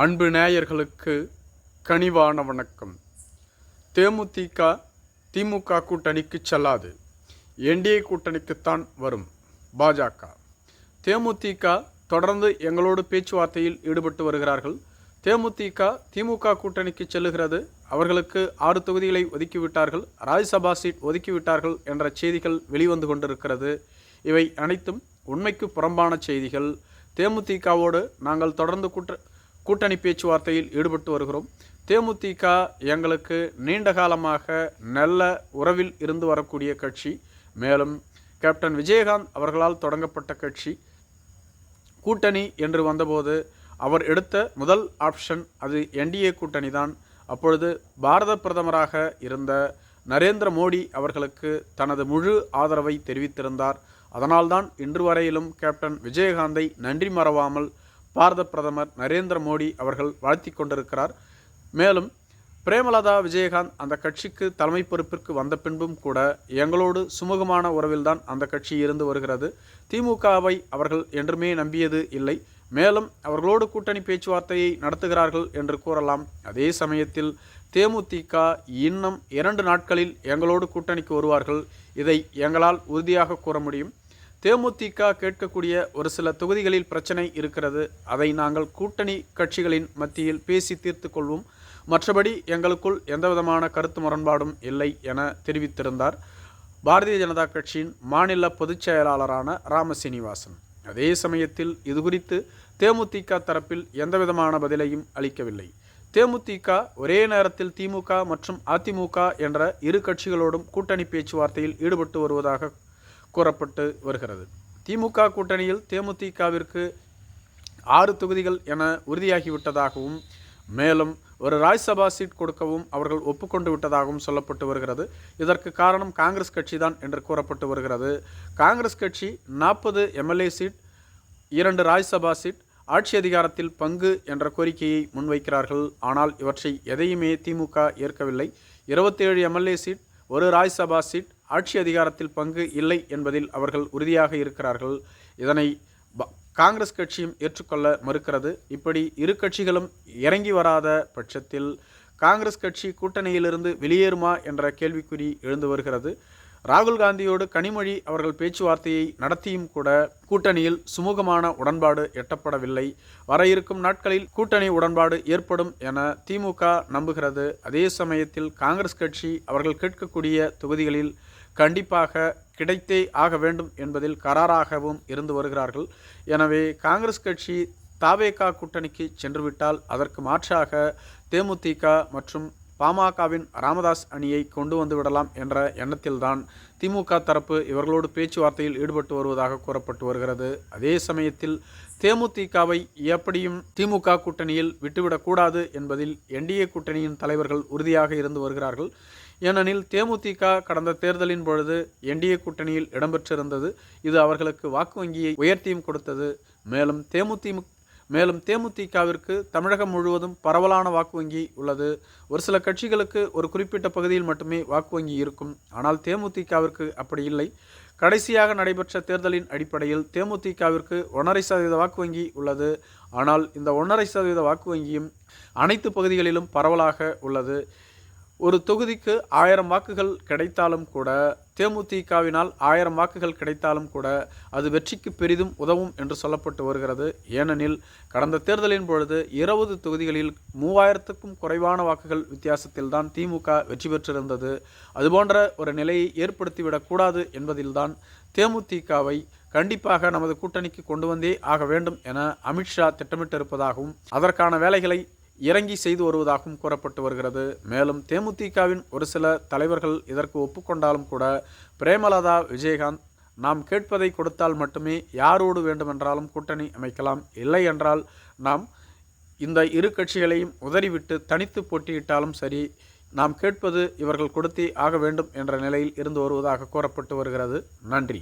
அன்பு நேயர்களுக்கு கனிவான வணக்கம். தேமுதிக திமுக கூட்டணிக்கு செல்லாது. என்டிஏ கூட்டணிக்குத்தான் வரும் பாஜக. தேமுதிக தொடர்ந்து எங்களோடு பேச்சுவார்த்தையில் ஈடுபட்டு வருகிறார்கள். தேமுதிக திமுக கூட்டணிக்கு செல்லுகிறது. அவர்களுக்கு ஆறு தொகுதிகளை ஒதுக்கிவிட்டார்கள். ராஜ்யசபா சீட் ஒதுக்கிவிட்டார்கள் என்ற செய்திகள் வெளிவந்து கொண்டிருக்கிறது. இவை அனைத்தும் உண்மைக்கு புறம்பான செய்திகள். தேமுதிகவோடு நாங்கள் தொடர்ந்து கூட்ட கூட்டணி பேச்சுவார்த்தையில் ஈடுபட்டு வருகிறோம். தேமுதிக எங்களுக்கு நீண்ட காலமாக நல்ல உறவில் இருந்து வரக்கூடிய கட்சி. மேலும் கேப்டன் விஜயகாந்த் அவர்களால் தொடங்கப்பட்ட கட்சி. கூட்டணி என்று வந்தபோது அவர் எடுத்த முதல் ஆப்ஷன் அது என்டிஏ கூட்டணி தான். அப்பொழுது பாரத பிரதமராக இருந்த நரேந்திர மோடி அவர்களுக்கு தனது முழு ஆதரவை தெரிவித்திருந்தார். அதனால்தான் இன்று வரையிலும் கேப்டன் விஜயகாந்தை நன்றி மறவாமல் பாரத பிரதமர் நரேந்திர மோடி அவர்கள் வாழ்த்தி கொண்டிருக்கிறார். மேலும் பிரேமலதா விஜயகாந்த் அந்த கட்சிக்கு தலைமை பொறுப்பிற்கு வந்த பின்பும் கூட எங்களோடு சுமூகமான உறவில்தான் அந்த கட்சி இருந்து வருகிறது. திமுகவை அவர்கள் என்றுமே நம்பியது இல்லை. மேலும் அவர்களோடு கூட்டணி பேச்சுவார்த்தையை நடத்துகிறார்கள் என்று கூறலாம். அதே சமயத்தில் தேமுதிக இன்னும் இரண்டு நாட்களில் எங்களோடு கூட்டணிக்கு வருவார்கள். இதை எங்களால் உறுதியாக கூற முடியும். தேமுதிக கேட்கக்கூடிய ஒரு சில தொகுதிகளில் பிரச்சனை இருக்கிறது. அதை நாங்கள் கூட்டணி கட்சிகளின் மத்தியில் பேசி தீர்த்து கொள்வோம். மற்றபடி எங்களுக்குள் எந்தவிதமான கருத்து முரண்பாடும் இல்லை என தெரிவித்திருந்தார். பாரதிய ஜனதா கட்சியின் மாநில பொதுச் செயலாளரான ராமசீனிவாசன். அதே சமயத்தில் இதுகுறித்து தேமுதிக தரப்பில் எந்தவிதமான பதிலையும் அளிக்கவில்லை. தேமுதிக ஒரே நேரத்தில் திமுக மற்றும் அதிமுக என்ற இரு கட்சிகளோடும் கூட்டணி பேச்சுவார்த்தையில் ஈடுபட்டு வருவதாக கூறப்பட்டு வருகிறது. திமுக கூட்டணியில் தேமுதிகவிற்கு ஆறு தொகுதிகள் என உறுதியாகிவிட்டதாகவும் மேலும் ஒரு ராஜ்யசபா சீட் கொடுக்கவும் அவர்கள் ஒப்புக்கொண்டு விட்டதாகவும் சொல்லப்பட்டு வருகிறது. இதற்கு காரணம் காங்கிரஸ் கட்சி தான் என்று கூறப்பட்டு வருகிறது. காங்கிரஸ் கட்சி நாற்பது எம்எல்ஏ சீட் இரண்டு ராஜ்யசபா சீட் ஆட்சி அதிகாரத்தில் பங்கு என்ற கோரிக்கையை முன்வைக்கிறார்கள். ஆனால் இவற்றை எதையுமே திமுக ஏற்கவில்லை. இருபத்தேழு எம்எல்ஏ சீட் ஒரு ராஜ்யசபா சீட் ஆட்சி அதிகாரத்தில் பங்கு இல்லை என்பதில் அவர்கள் உறுதியாக இருக்கிறார்கள். இதனை ப- காங்கிரஸ் கட்சியும் ஏற்றுக்கொள்ள மறுக்கிறது. இப்படி இரு கட்சிகளும் இறங்கி வராத பட்சத்தில் காங்கிரஸ் கட்சி கூட்டணியிலிருந்து வெளியேறுமா என்ற கேள்விக்குறி எழுந்து வருகிறது. ராகுல் காந்தியோடு கனிமொழி அவர்கள் பேச்சுவார்த்தையை நடத்தியும் கூட கூட்டணியில் சுமூகமான உடன்பாடு எட்டப்படவில்லை. வர இருக்கும் நாட்களில் கூட்டணி உடன்பாடு ஏற்படும் என திமுக நம்புகிறது. அதே சமயத்தில் காங்கிரஸ் கட்சி அவர்கள் கேட்கக்கூடிய தொகுதிகளில் கண்டிப்பாக கிடைத்தே ஆக வேண்டும் என்பதில் கராராகவும் இருந்து வருகிறார்கள். எனவே காங்கிரஸ் கட்சி தாவேகா கூட்டணிக்கு சென்றுவிட்டால் அதற்கு மாற்றாக தேமுதிக மற்றும் பாமகவின் ராமதாஸ் அணியை கொண்டு வந்து விடலாம் என்ற எண்ணத்தில்தான் திமுக தரப்பு இவர்களோடு பேச்சுவார்த்தையில் ஈடுபட்டு வருவதாக கூறப்பட்டு வருகிறது. அதே சமயத்தில் தேமுதிகவை எப்படியும் திமுக கூட்டணியில் விட்டுவிடக்கூடாது என்பதில் என்டிஏ கூட்டணியின் தலைவர்கள் உறுதியாக இருந்து வருகிறார்கள். ஏனெனில் தேமுதிக கடந்த தேர்தலின் பொழுது என்டிஏ கூட்டணியில் இடம்பெற்றிருந்தது. இது அவர்களுக்கு வாக்கு வங்கியை உயர்த்தியும் கொடுத்தது. மேலும் தேமுதிமுக மேலும் தேமுதிகவிற்கு தமிழகம் முழுவதும் பரவலான வாக்கு வங்கி உள்ளது. ஒரு சில கட்சிகளுக்கு ஒரு குறிப்பிட்ட பகுதியில் மட்டுமே வாக்கு வங்கி இருக்கும். ஆனால் தேமுதிகவிற்கு அப்படி இல்லை. கடைசியாக நடைபெற்ற தேர்தலின் அடிப்படையில் தேமுதிகவிற்கு ஒன்றரை சதவீத வாக்கு வங்கி உள்ளது. ஆனால் இந்த ஒன்றரை சதவீத வாக்கு வங்கியும் அனைத்து பகுதிகளிலும் பரவலாக உள்ளது. ஒரு தொகுதிக்கு ஆயிரம் வாக்குகள் கிடைத்தாலும் கூட தேமுதிகவினால் ஆயிரம் வாக்குகள் கிடைத்தாலும் கூட அது வெற்றிக்கு பெரிதும் உதவும் என்று சொல்லப்பட்டு வருகிறது. ஏனெனில் கடந்த தேர்தலின் பொழுது இருபது தொகுதிகளில் மூவாயிரத்துக்கும் குறைவான வாக்குகள் வித்தியாசத்தில்தான் திமுக வெற்றி பெற்றிருந்தது. அதுபோன்ற ஒரு நிலையை ஏற்படுத்திவிடக்கூடாது என்பதில்தான் தேமுதிகவை கண்டிப்பாக நமது கூட்டணிக்கு கொண்டு வந்தே ஆக வேண்டும் என அமித்ஷா திட்டமிட்டிருப்பதாகவும் அதற்கான வேலைகளை இறங்கி செய்து வருவதாகவும் கூறப்பட்டு வருகிறது. மேலும் தேமுதிகவின் ஒரு சில தலைவர்கள் இதற்கு ஒப்புக்கொண்டாலும் கூட பிரேமலதா விஜயகாந்த் நாம் கேட்பதை கொடுத்தால் மட்டுமே யாரோடு வேண்டுமென்றாலும் கூட்டணி அமைக்கலாம். இல்லை என்றால் நாம் இந்த இரு கட்சிகளையும் உதறிவிட்டு தனித்து போட்டியிட்டாலும் சரி நாம் கேட்பது இவர்கள் கொடுத்தே ஆக வேண்டும் என்ற நிலையில் இருந்து வருவதாக கூறப்பட்டு வருகிறது. நன்றி.